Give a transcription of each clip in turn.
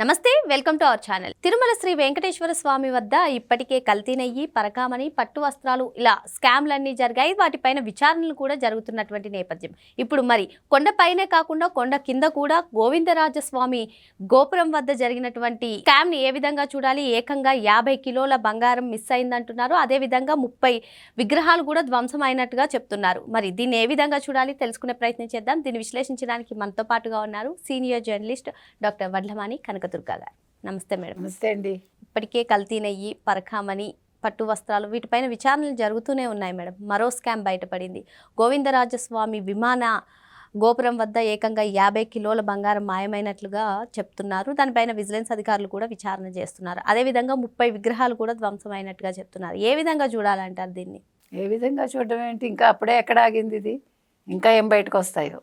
నమస్తే welcome to our channel. Tirumala Sri Venkateswara Swamy వద్ద ఇప్పటికే కల్తీ నెయ్యి పరకామణి పట్టు వస్త్రాలు ఇలా స్కామ్లన్నీ జరిగాయి. వాటిపైన విచారణలు కూడా జరుగుతున్నటువంటి నేపథ్యం. ఇప్పుడు మరి కొండపైనే కాకుండా కొండ కింద కూడా గోవిందరాజస్వామి గోపురం వద్ద జరిగినటువంటి స్కామ్ని ఏ విధంగా చూడాలి? ఏకంగా యాభై కిలోల బంగారం మిస్ అయిందంటున్నారు. అదే విధంగా ముప్పై విగ్రహాలు కూడా ధ్వంసం అయినట్టుగా చెప్తున్నారు. మరి దీన్ని ఏ విధంగా చూడాలి? తెలుసుకునే ప్రయత్నం చేద్దాం. దీన్ని విశ్లేషించడానికి మనతో పాటుగా ఉన్నారు senior journalist doctor Vadlamani Kanakadurga garu. నమస్తే మేడం. నమస్తే అండి. ఇప్పటికే కల్తీ నెయ్యి పరకామణి పట్టు వస్త్రాలు వీటిపైన విచారణలు జరుగుతూనే ఉన్నాయి మేడం. మరో స్కామ్ బయటపడింది. గోవిందరాజస్వామి విమాన గోపురం వద్ద ఏకంగా యాభై కిలోల బంగారం మాయమైనట్లుగా చెప్తున్నారు. దానిపైన విజిలెన్స్ అధికారులు కూడా విచారణ చేస్తున్నారు. అదేవిధంగా ముప్పై విగ్రహాలు కూడా ధ్వంసమైనట్టుగా చెప్తున్నారు. ఏ విధంగా చూడాలంటారు దీన్ని? ఏ విధంగా చూడడం ఏంటి? ఇంకా అప్పుడే ఎక్కడ ఆగింది ఇది? ఇంకా ఏం బయటకు వస్తాయో?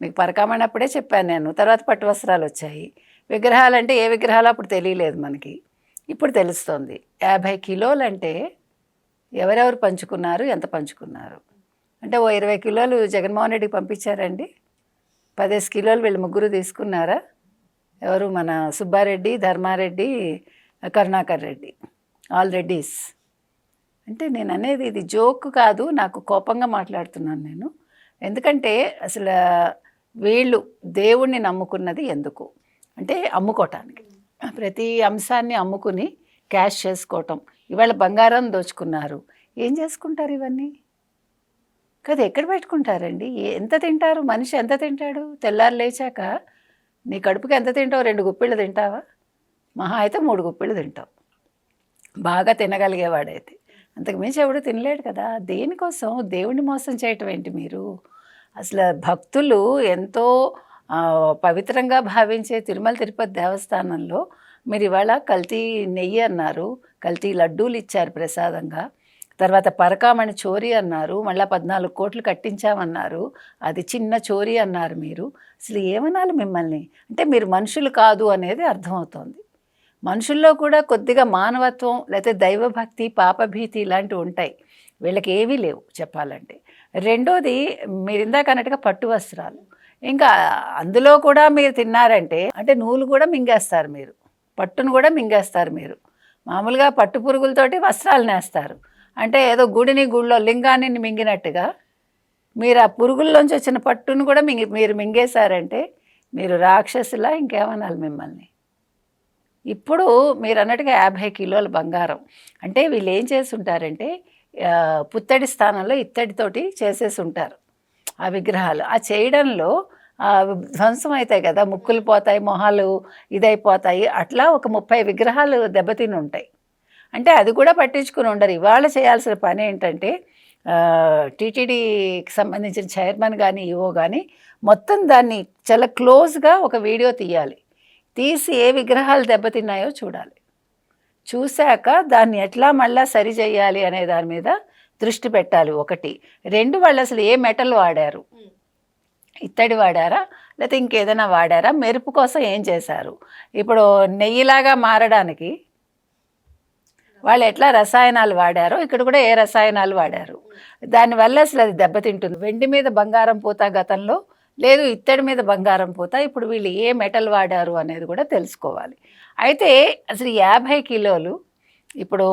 మీకు పరకామన్నప్పుడే చెప్పాను నేను. తర్వాత పట్టు వస్త్రాలు వచ్చాయి. విగ్రహాలు అంటే ఏ విగ్రహాలు అప్పుడు తెలియలేదు మనకి. ఇప్పుడు తెలుస్తోంది. యాభై కిలోలు అంటే ఎవరెవరు పంచుకున్నారు ఎంత పంచుకున్నారు? అంటే ఓ ఇరవై కిలోలు జగన్మోహన్ రెడ్డికి పంపించారండి. పదేసి కిలోలు వీళ్ళు ముగ్గురు తీసుకున్నారా? ఎవరు? మన సుబ్బారెడ్డి ధర్మారెడ్డి కరుణాకర్ రెడ్డి. ఆల్ రెడ్డీస్. అంటే నేను అనేది ఇది జోక్ కాదు నాకు కోపంగా మాట్లాడుతున్నాను నేను. ఎందుకంటే అసలు వీళ్ళు దేవుణ్ణి నమ్ముకున్నది ఎందుకు? అంటే అమ్ముకోవటానికి ప్రతి అంశాన్ని అమ్ముకుని క్యాష్ చేసుకోవటం. ఇవాళ బంగారం దోచుకున్నారు. ఏం చేసుకుంటారు ఇవన్నీ? కదా ఎక్కడ పెట్టుకుంటారండి? ఎంత తింటారు? మనిషి ఎంత తింటాడు? తెల్లారు లేచాక నీ కడుపుకి ఎంత తింటావు? రెండు గుప్పిళ్ళు తింటావా? మహా అయితే మూడు గుప్పిళ్ళు తింటావు. బాగా తినగలిగేవాడైతే. అంతకుమించి ఎవడు తినలేడు కదా. దేనికోసం? దేవుణ్ణి మోసం చేయటం ఏంటి మీరు? అసలు భక్తులు ఎంతో పవిత్రంగా భావించే తిరుమల తిరుపతి దేవస్థానంలో మీరు ఇవాళ కల్తీ నెయ్యి అన్నారు కల్తీ లడ్డూలు ఇచ్చారు ప్రసాదంగా. తర్వాత పరకామణి చోరీ అన్నారు మళ్ళీ పద్నాలుగు కోట్లు కట్టించామన్నారు. అది చిన్న చోరీ అన్నారు మీరు. అసలు ఏమనాలి మిమ్మల్ని? అంటే మీరు మనుషులు కాదు అనేది అర్థమవుతోంది. మనుషుల్లో కూడా కొద్దిగా మానవత్వం లేకపోతే దైవభక్తి పాపభీతి ఇలాంటివి ఉంటాయి. వీళ్ళకి ఏవీ లేవు చెప్పాలంటే. రెండోది మీరు ఇందాక అన్నట్టుగా పట్టు వస్త్రాలు. ఇంకా అందులో కూడా మీరు తిన్నారంటే అంటే నూలు కూడా మింగేస్తారు మీరు. పట్టును కూడా మింగేస్తారు మీరు. మామూలుగా పట్టు పురుగులతోటి వస్త్రాలు నేస్తారు. అంటే ఏదో గుడిని గుడిలో లింగాన్ని మింగినట్టుగా మీరు ఆ పురుగుల్లోంచి వచ్చిన పట్టును కూడా మింగి మీరు మింగేశారంటే మీరు రాక్షసులా ఇంకేమనాలి మిమ్మల్ని? ఇప్పుడు మీరు అన్నట్టుగా యాభై కిలోల బంగారం. అంటే వీళ్ళు ఏం చేసి ఉంటారంటే పుత్తడి స్థానంలో ఇత్తడితోటి చేసేసి ఉంటారు. ఆ విగ్రహాలు. ఆ చేయడంలో ధ్వంసం అవుతాయి కదా ముక్కులు పోతాయి మొహాలు ఇదైపోతాయి. అట్లా ఒక ముప్పై విగ్రహాలు దెబ్బతిని ఉంటాయి. అంటే అది కూడా పట్టించుకుని ఉండరు. ఇవాళ చేయాల్సిన పని ఏంటంటే టీటీడీకి సంబంధించిన చైర్మన్ కానీ ఈవో కానీ మొత్తం దాన్ని చాలా క్లోజ్గా ఒక వీడియో తీయాలి. తీసి ఏ విగ్రహాలు దెబ్బతిన్నాయో చూడాలి. చూశాక దాన్ని ఎట్లా మళ్ళా సరి చేయాలి అనే దాని మీద దృష్టి పెట్టాలి ఒకటి. రెండు వాళ్ళు అసలు ఏ మెటల్ వాడారు? ఇత్తడి వాడారా? లేకపోతే ఇంకేదైనా వాడారా? మెరుపు కోసం ఏం చేశారు? ఇప్పుడు నెయ్యిలాగా మారడానికి వాళ్ళు ఎట్లా రసాయనాలు వాడారో ఇక్కడ కూడా ఏ రసాయనాలు వాడారు? దానివల్ల అసలు అది దెబ్బతింటుంది. వెండి మీద బంగారం పూత గతంలో లేదు ఇత్తడి మీద బంగారం పూత ఇప్పుడు వీళ్ళు ఏ మెటల్ వాడారు అనేది కూడా తెలుసుకోవాలి. అయితే అసలు యాభై కిలోలు ఇప్పుడు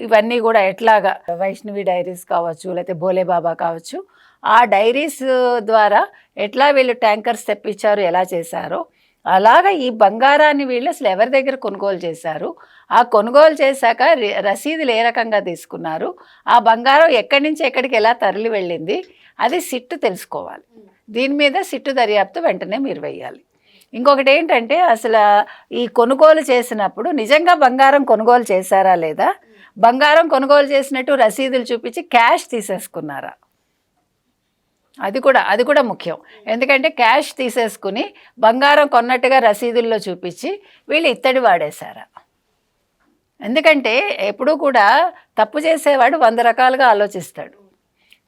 ఇవన్నీ కూడా ఎట్లాగా వైష్ణవి డైరీస్ కావచ్చు లేకపోతే భోలేబాబా కావచ్చు ఆ డైరీస్ ద్వారా ఎట్లా వీళ్ళు ట్యాంకర్స్ తెప్పించారు ఎలా చేశారో అలాగా ఈ బంగారాన్ని వీళ్ళు అసలు ఎవరి దగ్గర కొనుగోలు చేశారు ఆ కొనుగోలు చేశాక రసీదులు ఏ రకంగా తీసుకున్నారు ఆ బంగారం ఎక్కడి నుంచి ఎక్కడికి ఎలా తరలి వెళ్ళింది అది సిట్టు తెలుసుకోవాలి. దీని మీద సిట్టు దర్యాప్తు వెంటనే మీరు వేయాలి ఇంకొకటి ఏంటంటే అసలు ఈ కొనుగోలు చేసినప్పుడు నిజంగా బంగారం కొనుగోలు చేశారా లేదా? బంగారం కొనుగోలు చేసినట్టు రసీదులు చూపించి క్యాష్ తీసేసుకున్నారా? అది కూడా అది కూడా ముఖ్యం. ఎందుకంటే క్యాష్ తీసేసుకుని బంగారం కొన్నట్టుగా రసీదుల్లో చూపించి వీళ్ళు ఇత్తడి వాడేశారా? ఎందుకంటే ఎప్పుడూ కూడా తప్పు చేసేవాడు వంద రకాలుగా ఆలోచిస్తాడు.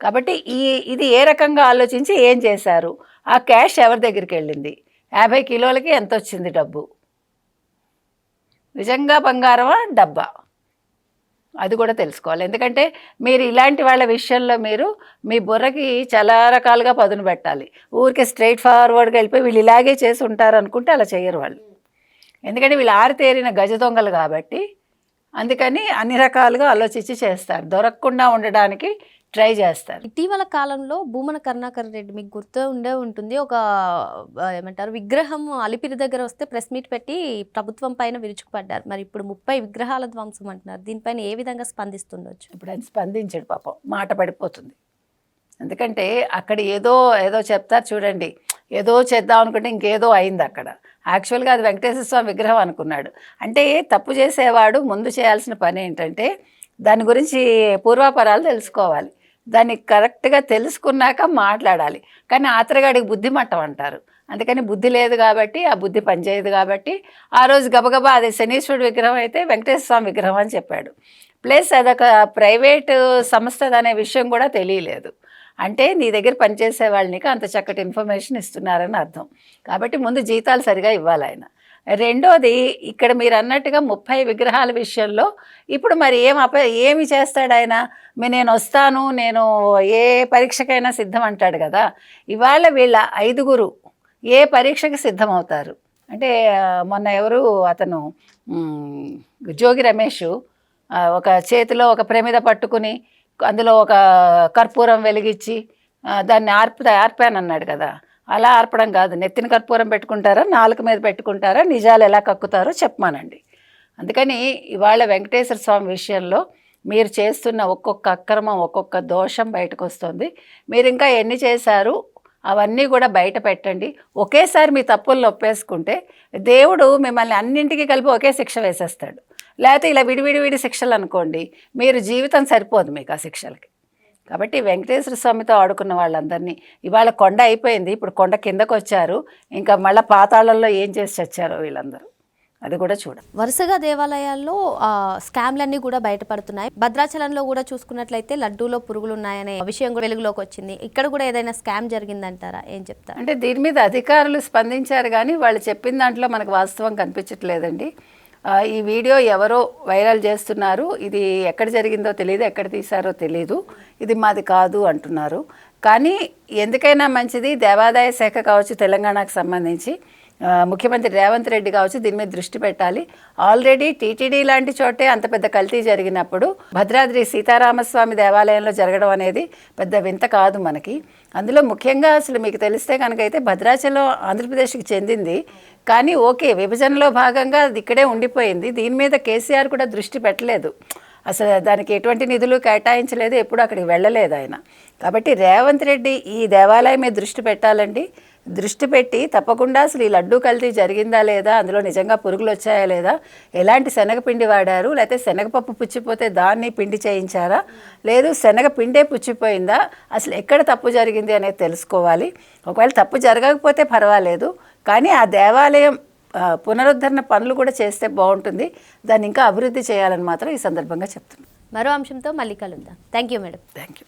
కాబట్టి ఈ ఇది ఏ రకంగా ఆలోచించి ఏం చేశారు? ఆ క్యాష్ ఎవరి దగ్గరికి వెళ్ళింది? యాభై కిలోలకి ఎంత వచ్చింది డబ్బు? నిజంగా బంగారమా? డబ్బా. అది కూడా తెలుసుకోవాలి. ఎందుకంటే మీరు ఇలాంటి వాళ్ళ విషయంలో మీరు మీ బుర్రకి చాలా రకాలుగా పదును పెట్టాలి. ఊరికే స్ట్రైట్ ఫార్వర్డ్గా వెళ్ళిపోయి వీళ్ళు ఇలాగే చేసి ఉంటారు అనుకుంటే అలా చేయరు వాళ్ళు. ఎందుకంటే వీళ్ళు ఆరితేరిన గజ దొంగలు కాబట్టి అందుకని అన్ని రకాలుగా ఆలోచించి చేస్తారు. దొరకకుండా ఉండడానికి ట్రై చేస్తారు. ఇటీవల కాలంలో భూమన కరుణాకర్ రెడ్డి మీకు గుర్తు ఉండే ఉంటుంది. ఒక ఏమంటారు విగ్రహం అలిపిరి దగ్గర వస్తే ప్రెస్ మీట్ పెట్టి ప్రభుత్వం పైన విరుచుకుపడ్డారు. మరి ఇప్పుడు ముప్పై విగ్రహాల ధ్వంసం అంటున్నారు. దీనిపైన ఏ విధంగా స్పందిస్తుండొచ్చు? ఇప్పుడు ఆయన స్పందించాడు పాపం. మాట పడిపోతుంది. ఎందుకంటే అక్కడ ఏదో ఏదో చెప్తారు చూడండి. ఏదో చేద్దాం అనుకుంటే ఇంకేదో అయింది అక్కడ. యాక్చువల్గా అది వెంకటేశ్వర స్వామి విగ్రహం అనుకున్నాడు. అంటే తప్పు చేసేవాడు ముందు చేయాల్సిన పని ఏంటంటే దాని గురించి పూర్వాపరాలు తెలుసుకోవాలి. దాన్ని కరెక్ట్గా తెలుసుకున్నాక మాట్లాడాలి. కానీ ఆతరగాడికి బుద్ధి మట్టం అంటారు. అందుకని బుద్ధి లేదు కాబట్టి ఆ బుద్ధి పనిచేయదు కాబట్టి ఆ రోజు గబగబా అది శనీశ్వరుడు విగ్రహం అయితే వెంకటేశ్వర స్వామి విగ్రహం అని చెప్పాడు. ప్లస్ అదొక ప్రైవేటు సంస్థ అనే విషయం కూడా తెలియలేదు. అంటే నీ దగ్గర పనిచేసే వాళ్ళనికి అంత చక్కటి ఇన్ఫర్మేషన్ ఇస్తున్నారని అర్థం. కాబట్టి ముందు జీతాలు సరిగా ఇవ్వాలి ఆయన. రెండోది ఇక్కడ మీరు అన్నట్టుగా ముప్పై విగ్రహాల విషయంలో ఇప్పుడు మరి ఏం అప ఏమి చేస్తాడు ఆయన? మీ నేను వస్తాను నేను ఏ పరీక్షకైనా సిద్ధం అంటాడు కదా. ఇవాళ వీళ్ళ ఐదుగురు ఏ పరీక్షకి సిద్ధమవుతారు? అంటే మొన్న ఎవరు? అతను జోగి రమేష్ ఒక చేతిలో ఒక ప్రమిద పట్టుకుని అందులో ఒక కర్పూరం వెలిగించి దాన్ని ఆర్పు ఆర్పాను అన్నాడు కదా. అలా ఆర్పడం కాదు. నెత్తిన కర్పూరం పెట్టుకుంటారా నాలుక మీద పెట్టుకుంటారా నిజాలు ఎలా కక్కుతారో చెప్పమానండి. అందుకని ఇవాళ వెంకటేశ్వర స్వామి విషయంలో మీరు చేస్తున్న ఒక్కొక్క అక్రమం ఒక్కొక్క దోషం బయటకు వస్తుంది మీరు ఇంకా ఎన్ని చేశారు అవన్నీ కూడా బయట పెట్టండి. ఒకేసారి మీ తప్పులను ఒప్పేసుకుంటే దేవుడు మిమ్మల్ని అన్నింటికీ కలిపి ఒకే శిక్ష వేసేస్తాడు. లేకపోతే ఇలా విడివిడి విడి శిక్షలు అనుకోండి మీరు జీవితం సరిపోదు మీకు ఆ శిక్షలకి. కాబట్టి వెంకటేశ్వర స్వామితో ఆడుకున్న వాళ్ళందరినీ ఇవాళ కొండ అయిపోయింది ఇప్పుడు కొండ కిందకు వచ్చారు ఇంకా మళ్ళీ పాతాళంలో ఏం చేసి చచ్చారో వీళ్ళందరూ. అది కూడా చూడాలి. వరుసగా దేవాలయాల్లో స్కామ్లన్నీ కూడా బయటపడుతున్నాయి. భద్రాచలంలో కూడా చూసుకున్నట్లయితే లడ్డూలో పురుగులు ఉన్నాయనే విషయం కూడా వెలుగులోకి వచ్చింది. ఇక్కడ కూడా ఏదైనా స్కామ్ జరిగిందంటారా? ఏం చెప్తారు? అంటే దీని మీద అధికారులు స్పందించారు కానీ వాళ్ళు చెప్పిన దాంట్లో మనకు వాస్తవం కనిపించట్లేదండి. ఈ వీడియో ఎవరో వైరల్ చేస్తున్నారు. ఇది ఎక్కడ జరిగిందో తెలియదు ఎక్కడ తీశారో తెలియదు ఇది మాది కాదు అంటున్నారు. కానీ ఎందుకైనా మంచిది దేవాదాయ శాఖ కావచ్చు తెలంగాణకు సంబంధించి ముఖ్యమంత్రి రేవంత్ రెడ్డి కావచ్చు దీని మీద దృష్టి పెట్టాలి. ఆల్రెడీ టీటీడీ లాంటి చోటే అంత పెద్ద కల్తీ జరిగినప్పుడు భద్రాద్రి సీతారామస్వామి దేవాలయంలో జరగడం అనేది పెద్ద వింత కాదు మనకి. అందులో ముఖ్యంగా అసలు మీకు తెలిస్తే కనుక అయితే భద్రాచలం ఆంధ్రప్రదేశ్కి చెందింది. కానీ ఓకే విభజనలో భాగంగా అది ఇక్కడే ఉండిపోయింది. దీని మీద కేసీఆర్ కూడా దృష్టి పెట్టలేదు. అసలు దానికి ఎటువంటి నిధులు కేటాయించలేదు ఎప్పుడు అక్కడికి వెళ్ళలేదు ఆయన. కాబట్టి రేవంత్ రెడ్డి ఈ దేవాలయం మీద దృష్టి పెట్టాలండి. దృష్టి పెట్టి తప్పకుండా అసలు ఈ లడ్డూ కల్తీ జరిగిందా లేదా అందులో నిజంగా పురుగులు వచ్చాయా లేదా ఎలాంటి శనగపిండి వాడారు లేకపోతే శనగపప్పు పుచ్చిపోతే దాన్ని పిండి చేయించారా లేదు శనగ పిండే పుచ్చిపోయిందా అసలు ఎక్కడ తప్పు జరిగింది అనేది తెలుసుకోవాలి. ఒకవేళ తప్పు జరగకపోతే పర్వాలేదు కానీ ఆ దేవాలయం పునరుద్ధరణ పనులు కూడా చేస్తే బాగుంటుంది. దాన్ని ఇంకా అభివృద్ధి చేయాలని మాత్రం ఈ సందర్భంగా చెప్తున్నాను. మరో అంశంతో మళ్ళీ కలుద్దాం. Thank you madam thank you